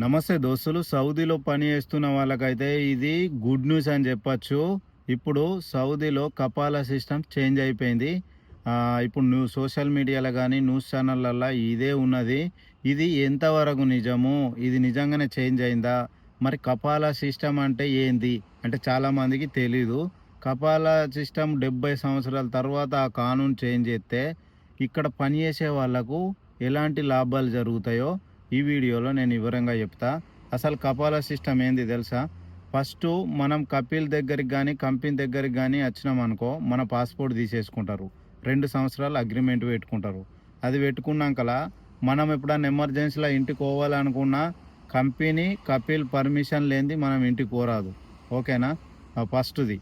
నమస్తే దోస్తులు సౌదీలో పని చేస్తున్న వాళ్ళకైతే ఇది గుడ్ న్యూస్ అని చెప్పచ్చు. ఇప్పుడు సౌదీలో కపాల సిస్టమ్ చేంజ్ అయిపోయింది. ఇప్పుడు న్యూ సోషల్ మీడియాలో కానీ న్యూస్ ఛానళ్ళల్లో ఇదే ఉన్నది. ఇది ఎంతవరకు నిజము? ఇది నిజంగానే చేంజ్ అయిందా? మరి కపాల సిస్టమ్ అంటే ఏంది? అంటే చాలామందికి తెలీదు. కపాల సిస్టమ్ డెబ్బై సంవత్సరాల తర్వాత ఆ కానూన్ చేంజ్ చేస్తే ఇక్కడ పనిచేసే వాళ్ళకు ఎలాంటి లాభాలు జరుగుతాయో ఈ వీడియోలో నేను వివరంగా చెప్తా. అసలు కపాల సిస్టమ్ ఏంది తెలుసా? ఫస్ట్ మనం కపిల్ దగ్గరికి కానీ కంపెనీ దగ్గరికి కానీ వచ్చినాం అనుకో మన పాస్పోర్ట్ తీసేసుకుంటారు. రెండు సంవత్సరాలు అగ్రిమెంట్ పెట్టుకుంటారు. అది పెట్టుకున్నాకలా మనం ఎప్పుడన్నా ఎమర్జెన్సీలో ఇంటికి పోవాలనుకున్నా కంపెనీ కపిల్ పర్మిషన్ లేనిది మనం ఇంటికి పోరాదు. ఓకేనా? ఫస్ట్ది.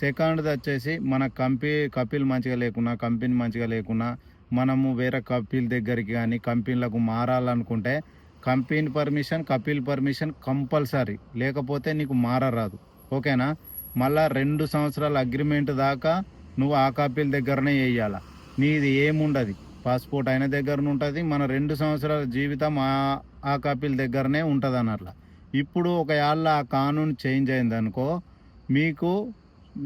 సెకండ్ది వచ్చేసి మన కంపెనీ కపిల్ మంచిగా లేకున్నా కంపెనీ మంచిగా లేకున్నా మనము వేరే కపిల్ దగ్గరికి కానీ కంపెనీలకు మారాలనుకుంటే company permission Kapil permission compulsory. లేకపోతే నీకు మారరాదు. ఓకేనా? మళ్ళా రెండు సంవత్సరాల అగ్రిమెంట్ దాకా నువ్వు ఆ కపిల్ దగ్గరనే వేయాల నీది ఏముండదు? పాస్పోర్ట్ అయిన దగ్గరనే ఉంటుంది. మన రెండు సంవత్సరాల జీవితం ఆ ఆ కపిల్ దగ్గరనే ఉంటుంది అన్నట్ల ఇప్పుడు ఒక ఏళ్ళ ఆ కానూన్ చేంజ్ అయిందనుకో మీకు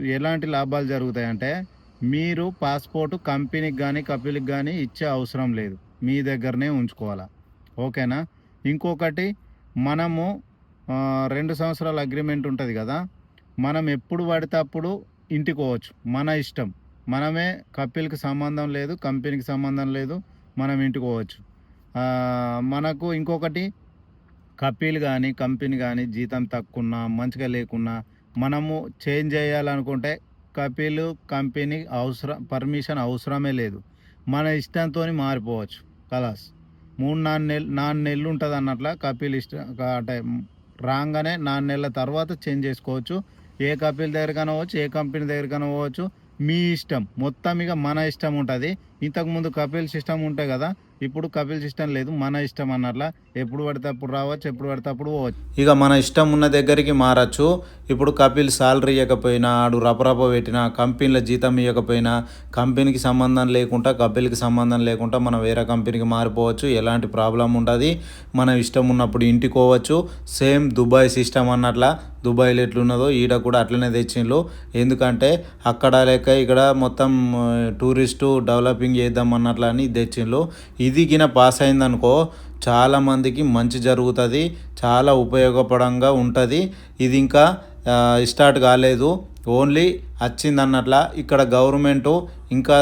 ఎలాంటి లాభాలు జరుగుతాయంటే మీరు పాస్పోర్ట్ కంపెనీకి కానీ కపిల్కి కానీ ఇచ్చే అవసరం లేదు. మీ దగ్గరనే ఉంచుకోవాలా. ఓకేనా? ఇంకొకటి మనము రెండు సంవత్సరాల అగ్రిమెంట్ ఉంటుంది కదా మనం ఎప్పుడు పడితే అప్పుడు ఇంటికి పోవచ్చు. మన ఇష్టం. మనమే కపిల్కి సంబంధం లేదు కంపెనీకి సంబంధం లేదు మనం ఇంటికి పోవచ్చు. మనకు ఇంకొకటి కపిల్ కానీ కంపెనీ కానీ జీతం తక్కువన్నా మంచిగా లేకున్నా మనము చేంజ్ చేయాలనుకుంటే కపిల్ కంపెనీ అవసరం పర్మిషన్ అవసరమే లేదు. మన ఇష్టంతో మారిపోవచ్చు. కలాస్. మూడు నాలుగు నెలలు నాలుగు నెలలు ఉంటుంది అన్నట్ల కపిల్ ఇష్టం అంటే రాగానే నాలుగు నెలల తర్వాత చేంజ్ చేసుకోవచ్చు. ఏ కపిల్ దగ్గరకైనా పోవచ్చు ఏ కంపెనీ దగ్గరకైనా పోవచ్చు. మీ ఇష్టం మొత్తం ఇక మన ఇష్టం ఉంటుంది. ఇంతకుముందు కపిల్ సిస్టమ్ ఉంటే కదా ఇప్పుడు కపిల్ సిస్టమ్ లేదు మన ఇష్టం అన్నట్లా. ఎప్పుడు పడితే అప్పుడు రావచ్చు ఎప్పుడు పడితే అప్పుడు పోవచ్చు. ఇక మన ఇష్టం ఉన్న దగ్గరికి మారచ్చు. ఇప్పుడు కపిల్ సాలరీ ఇవ్వకపోయినా ఆడు రపరప పెట్టినా కంపెనీల జీతం ఇవ్వకపోయినా కంపెనీకి సంబంధం లేకుండా కపిల్కి సంబంధం లేకుండా మనం వేరే కంపెనీకి మారిపోవచ్చు. ఎలాంటి ప్రాబ్లం ఉండదు. మన ఇష్టం ఉన్నప్పుడు ఇంటికి పోవచ్చు. సేమ్ దుబాయ్ సిస్టమ్ అన్నట్ల. దుబాయ్లో ఎట్లున్నదో ఈడ కూడా అట్లనే తెచ్చిండ్రు ఎందుకంటే అక్కడ లెక్క ఇక్కడ మొత్తం టూరిస్టు డెవలపింగ్ చేద్దాం అన్నట్లు అని తెచ్చిండ్రు ఇది గిన పాస్ అయిందనుకో చాలామందికి మంచి జరుగుతుంది చాలా ఉపయోగపడంగా ఉంటుంది. ఇది ఇంకా స్టార్ట్ కాలేదు. ఓన్లీ వచ్చింది అన్నట్ల ఇక్కడ గవర్నమెంట్ ఇంకా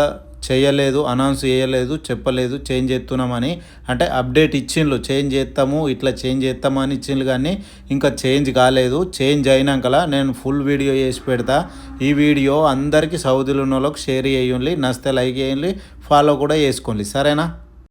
చేయలేదు అనౌన్స్ చేయలేదు చెప్పలేదు చేంజ్ చేస్తున్నామని. అంటే అప్డేట్ ఇచ్చిండ్రు చేంజ్ చేస్తాము ఇట్లా చేంజ్ చేస్తాము అని ఇచ్చిండ్రు కానీ ఇంకా చేంజ్ కాలేదు. చేంజ్ అయినాకలా నేను ఫుల్ వీడియో చేసి పెడతా. ఈ వీడియో అందరికీ సౌదీలో ఉన్న వాళ్ళకి షేర్ చేయండి నస్తే లైక్ చేయండి ఫాలో కూడా చేసుకోండి. సరేనా?